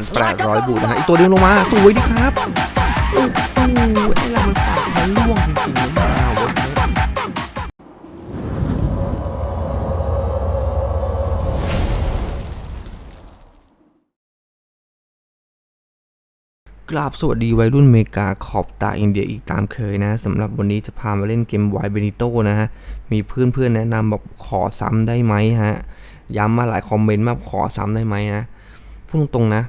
1,800 บูทนะฮะอีกตัวเดียวลงมาสวยดีครับโอ้โหไอ้เรามันปากมันล่วงจริงๆนะมาวันนี้กราบสวัสดีวัยรุ่นเมกาขอบตาอินเดียอีกตามเคยนะสำหรับวันนี้จะพามาเล่นเกมไวเบนิโตนะฮะ มีเพื่อนๆแนะนำบอกขอซ้ำได้ไหมฮะ ย้ำมาหลายคอมเมนต์มาขอซ้ำได้ไหมนะ พูดตรงๆนะ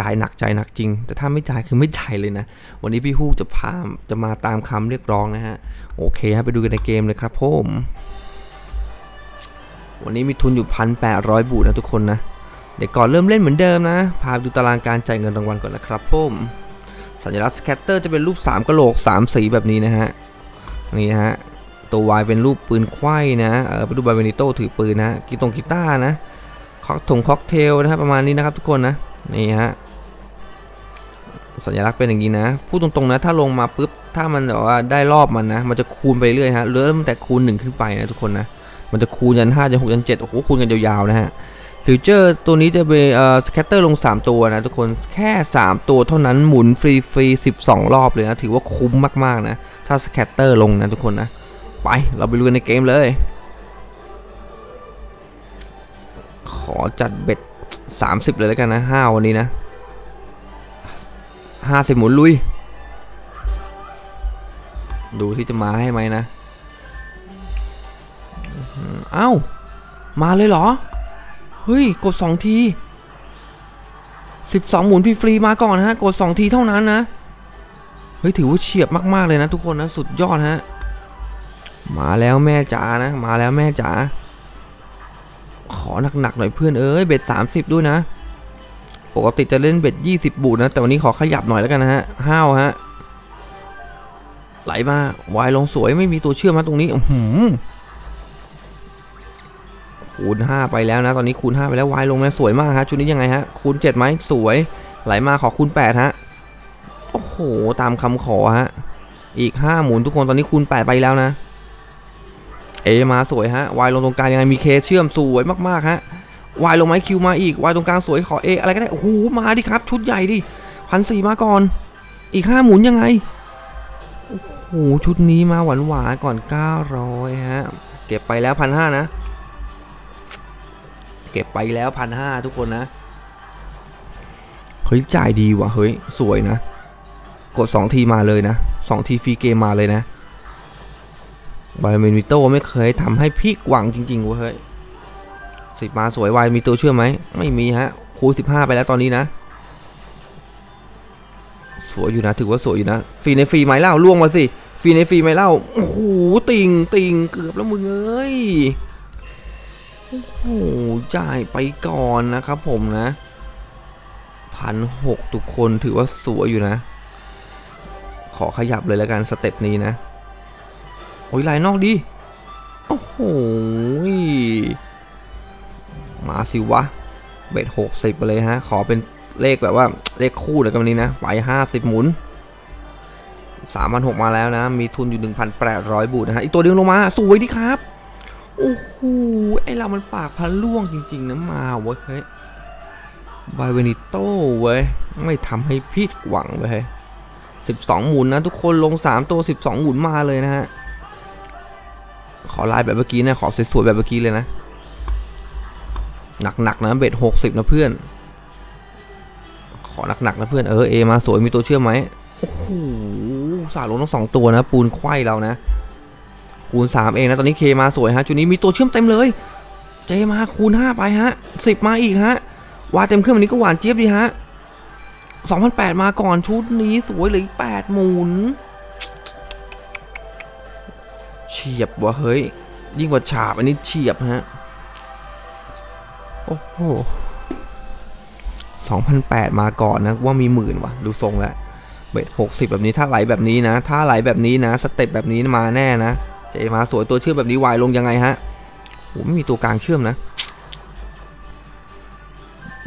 จ่ายหนักจ่ายหนักจริง แต่ถ้าไม่จ่ายคือไม่จ่ายเลยนะ วันนี้พี่ฮูกจะพาจะมาตามคำเรียกร้องนะฮะ โอเคครับไปดูกันในเกมเลยครับผมวันนี้มีทุนอยู่พันแปดร้อยบูทนะทุกคนนะ เดี๋ยวก่อนเริ่มเล่นเหมือนเดิมนะ พาไปดูตารางการจ่ายเงินรางวัลก่อนนะครับผมสัญลักษณ์สแคตเตอร์จะเป็นรูป 3กะโหลก 3 สีแบบนี้นะฮะ นี่ฮะ ตัว Y เป็นรูปปืนไข้นะเออไปดูบาเวนิโตถือปืนนะกีตงกีตาร์นะ ถงค็อกเทลนะครับประมาณนี้นะครับทุกคนนะนี่ฮะสัญลักษณ์เป็นอย่างนี้นะพูดตรงๆนะถ้าลงมาปุ๊บถ้ามันแบบว่าได้รอบมันนะ มันจะคูณไปเรื่อยฮะเริ่มแต่คูณ1ขึ้นไปนะทุกคนนะมันจะคูณยัน5ยัน6ยัน7โอ้โหคูณกันยาวๆนะฮะฟิวเจอร์ตัวนี้จะเป็นเอ่อสแคตเตอร์ลง 3 ตัวนะทุกคนแค่ 3 ตัวเท่านั้นหมุนฟรีฟรี12 รอบเลยนะ ถือว่าคุ้มมากๆนะ ถ้าสแคตเตอร์ลงนะทุกคนนะ ไปเราไปลุยกันในเกมเลย ขอจัดเบ็ด 30 เลยแล้วกันนะ5วันนี้นะ50หมุนลุย ดูที่จะมาให้ไหมนะ เอ้า มาเลยเหรอ เฮ้ย กด2ที12หมุนฟรีๆมาก่อนฮะ กด2ทีเท่านั้นนะ เฮ้ย ถือว่าเฉียบมาก ๆ เลยนะทุกคนนะ สุดยอดฮะ มาแล้วแม่จ๋านะ มาแล้วแม่จ๋า ขอหนักๆหน่อยเพื่อนเอ้ยเบ็ด30ด้วยนะ ปกติจะเล่นเบ็ด20บูทนะ แต่วันนี้ขอขยับหน่อยแล้วกันนะฮะห้าวฮะไหลมาวายลงสวยไม่มีตัวเชื่อมมาตรงนี้อื้อหือคูณ5ไปแล้วนะ ตอนนี้คูณ5ไปแล้ววายลงมาสวยมากฮะชุดนี้ยังไงฮะคูณ7ไหมสวยไหลมาขอคูณ8ฮะโอ้โหตามคำขอฮะอีก 5 หมุนทุกคนตอนนี้คูณ8ไปแล้วนะ เอมาสวยฮะวายลงตรงกลางยังไงมีเคเชื่อมสวยมากๆฮะวายลงไหมคิวมาอีกวายตรงกลางสวยขอเออะไรก็ได้โอ้โหมาดิครับ ชุดใหญ่ดิพันสี่มาก่อน อีก5หมุนยังไงโอ้โหชุดนี้มาหวานหวานก่อน900ฮะเก็บไปแล้วพันห้านะ เก็บไปแล้วพันห้าทุกคนนะเฮ้ยจ่ายดีว่ะเฮ้ยสวยนะ กด2ทีมาเลยนะ2ทีฟรีเกมมาเลยนะ ไวเมนวิโต้ไม่เคยทำให้พี่หวังจริงๆเว้ยเฮ้ยสิบมาสวยวายมีตัวเชื่อไหม ไม่มีฮะ คูณ15ไปแล้วตอนนี้นะ สวยอยู่นะ ถือว่าสวยอยู่นะ ฟรีในฟรีไหมเล่าล่วงมาสิ ฟรีในฟรีไหมเล่า โอ้โห ติงติงเกือบแล้วมึงเอ้ย โอ้โห จ่ายไปก่อนนะครับผมนะพันหกทุกคนถือว่าสวยอยู่นะ ขอขยับเลยแล้วกันสเต็ปนี้นะ โอ้ยลายนอกดี โอ้โห มาสิวะ เบ็ดหกสิบไปเลยฮะ ขอเป็นเลขแบบว่าเลขคู่เลยกันวันนี้นะไปห้าสิบหมุนสามพันหกมาแล้วนะ มีทุนอยู่หนึ่งพันแปดร้อยบูทนะฮะ อีกตัวเดียวลงมา สวยดีครับ โอ้โห ไอเรามันปากพันล่วงจริง ๆนะมาเว้ยเฮ้ยบายเวนิโต้เว้ย ไม่ทำให้ผิดหวังเว้ยสิบสองหมุนนะทุกคนลงสามตัวสิบสองหมุนมาเลยนะฮะ ขอลายแบบเมื่อกี้นะขอสวยๆแบบเมื่อกี้เลยนะ หนักๆนะเบ็ดหกสิบนะเพื่อน ขอหนักๆนะเพื่อนเออเอมาสวยมีตัวเชื่อมไหมโอ้โหสาลงทั้งสองตัวนะ ปูนไขว้เรานะ คูณ3เองนะตอนนี้เคมาสวยฮะจุดนี้มีตัวเชื่อมเต็มเลย เจมาคูณ5ไปฮะ10มาอีกฮะวาเต็มเครื่องวันนี้ก็หวานเจี๊ยบดีฮะ2008 มาก่อนชุดนี้สวยเลย8หมุน เฉียบว่ะเฮ้ย ยิ่งกว่าฉาบอันนี้เฉียบฮะ โอ้โห2008 มาก่อนนะว่ามีหมื่นว่ะดูทรงแล้วเบ็ดหกสิบแบบนี้ถ้าไหลแบบนี้นะ ถ้าไหลแบบนี้นะ สเต็ปแบบนี้มาแน่นะเจมาสวยตัวเชื่อมแบบนี้วายลงยังไงฮะโหไม่มีตัวกลางเชื่อมนะ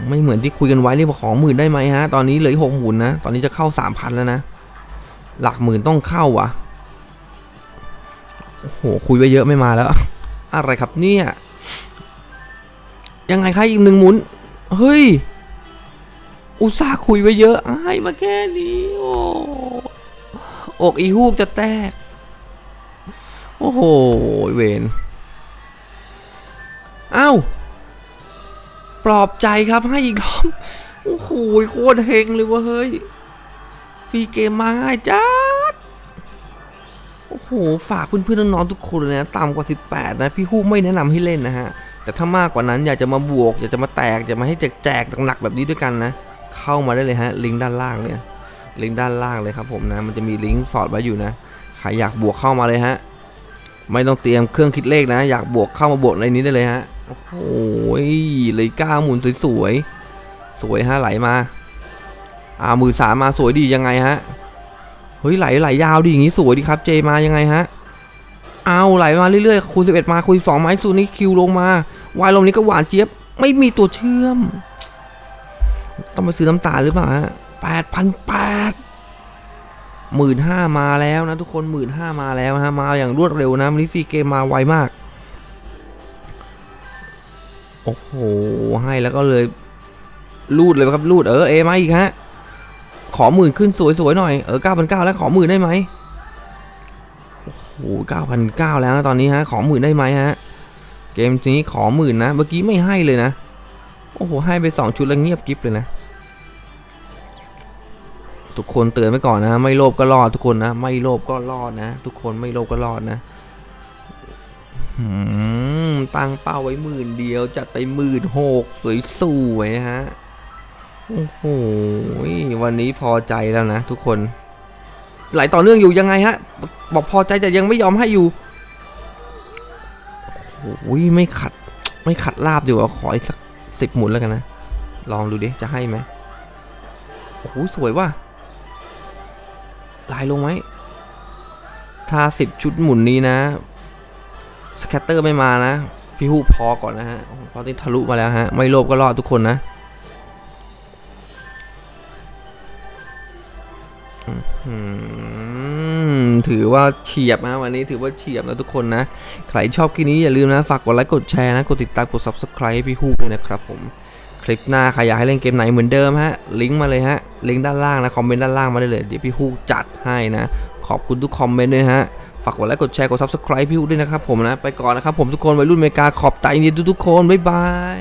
ไม่เหมือนที่คุยกันไว้เรียกว่าของหมื่นได้ไหมฮะ ตอนนี้เหลือหกหมื่นนะ ตอนนี้จะเข้าสามพันแล้วนะ หลักหมื่นต้องเข้าว่ะ โอ้โหคุยไว้เยอะไม่มาแล้ว อะไรครับเนี่ยยังไงคะอีกหนึ่งหมุน เฮ้ย อุตส่าห์คุยไว้เยอะให้มาแค่นี้ โอ้อกอีฮูกจะแตก โอ้โห เวนเอ้าปลอบใจครับให้อีกรอบ โอ้โห โคตรเฮงเลยวะเฮ้ย ฟรีเกมมาง่ายจัด โอ้โหฝากเพื่อนๆน้องๆทุกคนเลยนะต่ำกว่า 18 นะพี่ฮูกไม่แนะนำให้เล่นนะฮะแต่ถ้ามากกว่านั้นอยากจะมาบวก อยากจะมาแตกอยากมาให้แจกๆหนักๆแบบนี้ด้วยกันนะ เข้ามาได้เลยฮะลิงก์ด้านล่างเนี่ยลิงก์ด้านล่างเลยครับผมนะมันจะมีลิงก์สอดไว้อยู่นะใครอยากบวกเข้ามาเลยฮะไม่ต้องเตรียมเครื่องคิดเลขนะ อยากบวกเข้ามาบวกในนี้ได้เลยฮะโอ้โหเลยก้าหมุนสวยๆสวยฮะไหลมาอ่ามือสามมาสวยดียังไงฮะ เฮ้ยไหลไหลยาวดีอย่างงี้สวยดีครับเจมายังไงฮะเอาไหลมาเรื่อยๆคูณ11 มาคูณ12ไอ้สูนี้คิวลงมาวายลมนี้ก็หวานเจี๊ยบไม่มีตัวเชื่อม ต้องไปซื้อน้ำตาหรือเปล่าฮะแปดพันแปดหมื่นห้ามาแล้วนะทุกคนหมื่นห้ามาแล้วฮะมาอย่างรวดเร็วนะวันนี้ฟีเกมมาไวมาก โอ้โหให้แล้วก็เลยรูดเลยครับรูดเออเอมาอีกฮะ อหมื่นขึ้นสวยๆหน่อย เออเก้าพันเก้าแล้วขอหมื่นได้ไหมโอ้โหเก้าพันเก้าแล้วนะตอนนี้ฮะ ขอหมื่นได้ไหมฮะ เกมนี้ขอหมื่นนะ เมื่อกี้ไม่ให้เลยนะ โอ้โห ให้ไปสองชุดแล้วเงียบกิฟเลยนะ ทุกคนเตือนไว้ก่อนนะ ไม่โลภก็รอดทุกคนนะ ไม่โลภก็รอดนะ ทุกคนไม่โลภก็รอดนะหืมตั้งเป้าไว้หมื่นเดียว จัดไปหมื่นหกสวยๆฮะ โอ้โหวันนี้พอใจแล้วนะทุกคน ไหลต่อเนื่องอยู่ยังไงฮะ บอกพอใจแต่ยังไม่ยอมให้อยู่โอ้ยไม่ขัด ไม่ขัดลาบดีกว่าขออีกสักสิบหมุนแล้วกันนะ ลองดูดิ จะให้ไหมโอ้โหสวยว่ะลายลงไหมถ้าสิบชุดหมุนนี้นะสแคตเตอร์ไม่มานะ พี่ฮูกพอก่อนนะฮะเพราะนี่ทะลุมาแล้วฮะ ไม่โลภก็รอดทุกคนนะ ถือว่าเฉียบนะวันนี้ถือว่าเฉียบนะทุกคนนะ ใครชอบคลิปนี้อย่าลืมนะ ฝากกดไลค์กดแชร์นะ กดติดตามกด subscribe ให้พี่ฮูกด้วยนะครับผม คลิปหน้าใครอยากให้เล่นเกมไหนเหมือนเดิมฮะ ลิงก์มาเลยฮะ ลิงก์ด้านล่างนะ คอมเมนต์ด้านล่างมาได้เลย เดี๋ยวพี่ฮูกจัดให้นะ ขอบคุณทุกคอมเมนต์ด้วยฮะ ฝากกดไลค์กดแชร์กด subscribe พี่ฮูกด้วยนะครับผมนะ ไปก่อนนะครับผมทุกคนวัยรุ่นอเมริกาขอบใจยินดีทุกๆคน บ๊ายบาย